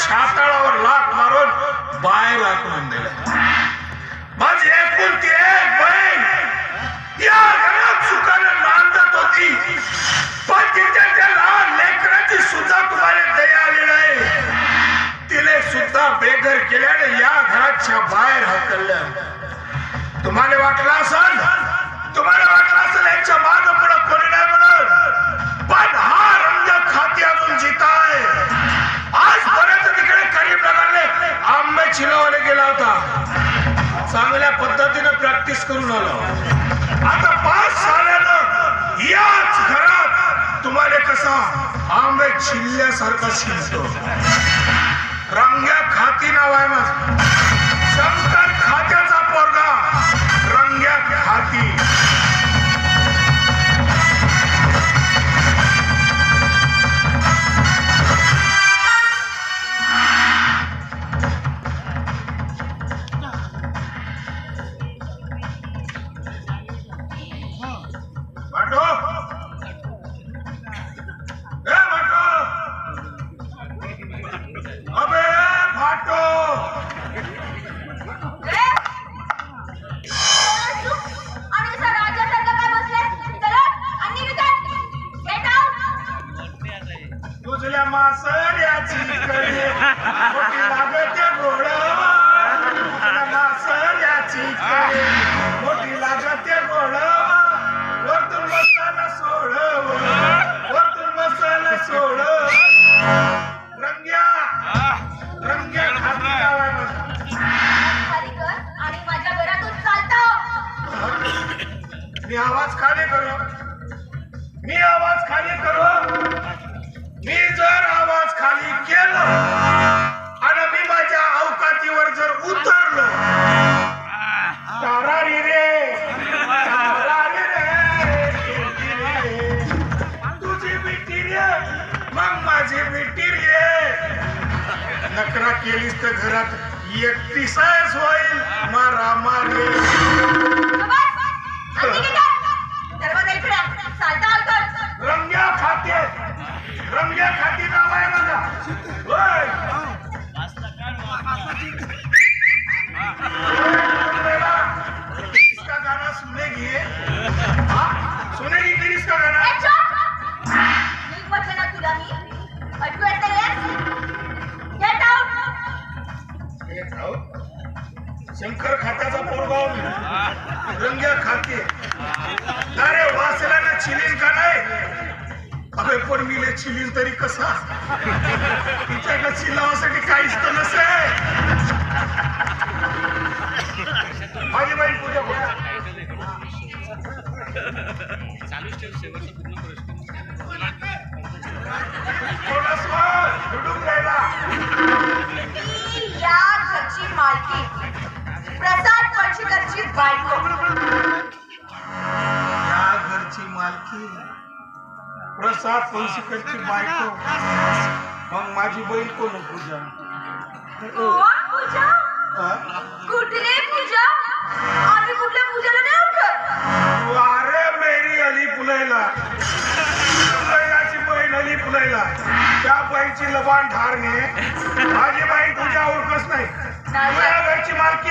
छाताळावर लात मारून बाहेर हाकलून दिलं. माझी एकुलती एक बहीण या घरात सुखानं नांदत होती. पण तिच्या त्या लहान लेकराची सुद्धा तुम्हाला दया आली नाही. तिने सुद्धा बेघर केल्याने या घराच्या बाहेर हकललं. तुम्हाला वाटलं असेल? होता चांगल्या पद्धतीने प्रॅक्टिस करून आलो. आता पाच साल्यानं याच घरात तुम्हाला कसा आंबे छिल्ल्यासारखा शिजतो रांग्या खाती नाव आहे माझं आवाज खाली करू. मी आवाज खाली करू. मी जर आवाज खाली केला आणि मी माझ्या अवकातीवर जर उतरलो तारारी रे तारारी रे. तुझी बिट्टी रे मग माझी बिट्टी रे. नकरा केलीस तर घरात एकटीसाच होईल. मारा मारे शंकर खात्याचा पोरगाव मी. रंग्या खाते अरे वासल्यानं चिलीन का नाही अरे पण मी चिलीन तरी कसा तिच्याकडे चिलावासाठी काहीच तर नसे माझी बाई पूजा. थोडंसं धुडून द्यायला. प्रसाद पडशीकरची बायको. या घरची मालकी प्रसाद पंचकरची बायको. मग माझी बहीण कोण पूजा? हा? कुठली पूजा? आम्ही कुठल्या पूजेला नाही उठत. अरे मेरी अली फुलायलाची बहीण अली फुलायला त्या बाईची लबान ठारणे माझी बाई तुझ्या ओळखच नाही. घरची मालकी